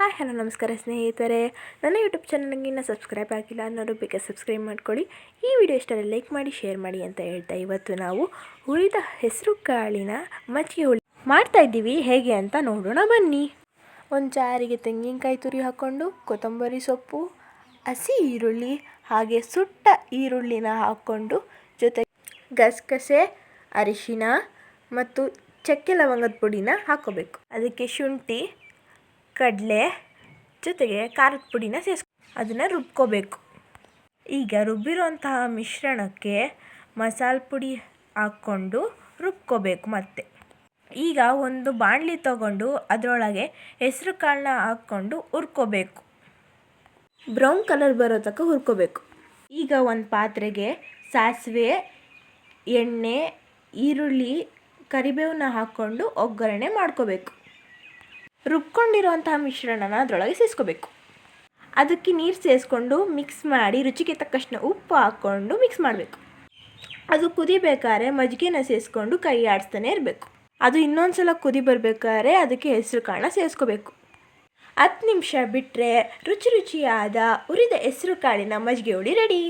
Hi, hello, ನಮಸ್ಕಾರ ಸ್ನೇಹಿತರೆ. ನನ್ನ ಯೂಟ್ಯೂಬ್ ಚಾನಲ್ಗೆ ಇನ್ನೂ ಸಬ್ಸ್ಕ್ರೈಬ್ ಆಗಿಲ್ಲ ಅನ್ನೋರು ಬೇಗ ಸಬ್ಸ್ಕ್ರೈಬ್ ಮಾಡ್ಕೊಳ್ಳಿ. ಈ ವಿಡಿಯೋ ಇಷ್ಟರಲ್ಲಿ ಲೈಕ್ ಮಾಡಿ, ಶೇರ್ ಮಾಡಿ ಅಂತ ಹೇಳ್ತಾ ಇವತ್ತು ನಾವು ಹುರಿದ ಹೆಸರು ಕಾಳಿನ ಮಜ್ಜಿಗೆ ಹುಳಿ ಮಾಡ್ತಾ ಇದ್ದೀವಿ. ಹೇಗೆ ಅಂತ ನೋಡೋಣ ಬನ್ನಿ. ಒಂದು ಜಾರಿಗೆ ತೆಂಗಿನಕಾಯಿ ತುರಿ ಹಾಕ್ಕೊಂಡು, ಕೊತ್ತಂಬರಿ ಸೊಪ್ಪು, ಹಸಿ ಈರುಳ್ಳಿ ಹಾಗೆ ಸುಟ್ಟ ಈರುಳ್ಳಿನ ಹಾಕ್ಕೊಂಡು ಜೊತೆ ಗಸಗಸೆ, ಅರಿಶಿನ ಮತ್ತು ಚಕ್ಕೆ ಲವಂಗದ ಪುಡಿನ ಹಾಕೋಬೇಕು ಅದಕ್ಕೆ ಶುಂಠಿ ಕಡಲೆ ಜೊತೆಗೆ ಖಾರದ ಪುಡಿನ ಸೇರಿಸ್ ಅದನ್ನು ರುಬ್ಕೋಬೇಕು. ಈಗ ರುಬ್ಬಿರೋಂತಹ ಮಿಶ್ರಣಕ್ಕೆ ಮಸಾಲ ಪುಡಿ ಹಾಕ್ಕೊಂಡು ರುಬ್ಕೋಬೇಕು ಮತ್ತೆ. ಈಗ ಒಂದು ಬಾಣಲಿ ತಗೊಂಡು ಅದರೊಳಗೆ ಹೆಸರು ಕಾಳನ್ನ ಹಾಕ್ಕೊಂಡು ಹುರ್ಕೋಬೇಕು. ಬ್ರೌನ್ ಕಲರ್ ಬರೋ ತನಕ ಹುರ್ಕೋಬೇಕು. ಈಗ ಒಂದು ಪಾತ್ರೆಗೆ ಸಾಸಿವೆ, ಎಣ್ಣೆ, ಈರುಳ್ಳಿ, ಕರಿಬೇವನ್ನ ಹಾಕ್ಕೊಂಡು ಒಗ್ಗರಣೆ ಮಾಡ್ಕೋಬೇಕು. ರುಬ್ಕೊಂಡಿರೋಂತಹ ಮಿಶ್ರಣನ ಅದರೊಳಗೆ ಸೇರಿಸ್ಕೋಬೇಕು ಅದಕ್ಕೆ ನೀರು ಸೇರಿಸ್ಕೊಂಡು ಮಿಕ್ಸ್ ಮಾಡಿ ರುಚಿಗೆ ತಕ್ಕಷ್ಟು ಉಪ್ಪು ಹಾಕ್ಕೊಂಡು ಮಿಕ್ಸ್ ಮಾಡಬೇಕು. ಅದು ಕುದಿಬೇಕಾದ್ರೆ ಮಜ್ಜಿಗೆನ ಸೇರಿಸ್ಕೊಂಡು ಕೈ ಆಡಿಸ್ತಾನೆ ಇರಬೇಕು. ಅದು ಇನ್ನೊಂದು ಸಲ ಕುದಿ ಬರಬೇಕಾದ್ರೆ ಅದಕ್ಕೆ ಹೆಸರು ಕಾಳನ್ನ ಸೇರಿಸ್ಕೋಬೇಕು ಹತ್ತು ನಿಮಿಷ ಬಿಟ್ಟರೆ ರುಚಿ ರುಚಿಯಾದ ಉರಿದ ಹೆಸರು ಕಾಳಿನ ಮಜ್ಜಿಗೆ ಹುಳಿ ರೆಡಿ.